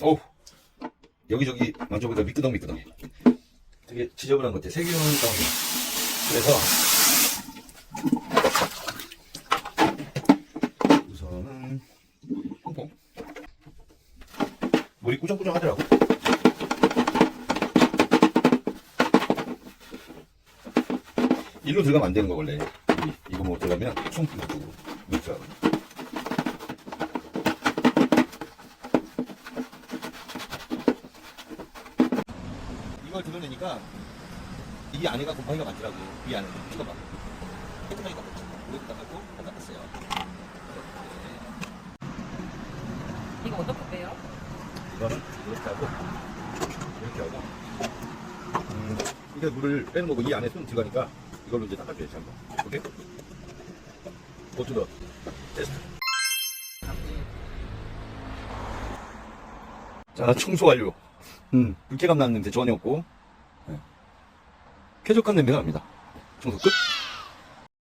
어우. 여기저기 만져보니까 미끄덩 미끄덩. 되게 지저분한 것 같아 세균 다운이야 그래서 우선은 퐁퐁 물이 꾸정꾸정 하더라고. 일로 들어가면 안 되는 거 원래. 이- 이거 뭐 들어가면 총 이쪽으로 물 들어 이걸 드러내니까 이 안에가 곰팡이가 많더라고 이 안에. 이거 봐. 깨끗하게 닦았죠? 이렇게 닦았고 다 닦았어요. 이거 어떻게 빼요? 이거는 이렇게 하고 이렇게 하고. 음, 이게 물을 빼는 거고 이 안에 손 들어가니까 이걸로 이제 닦아줘야지 한번. 오케이? 고투더 테스트. 자 청소 완료 음, 불쾌감 나는 냄새 전혀 없고 네. 쾌적한 냄새가 납니다 청소 끝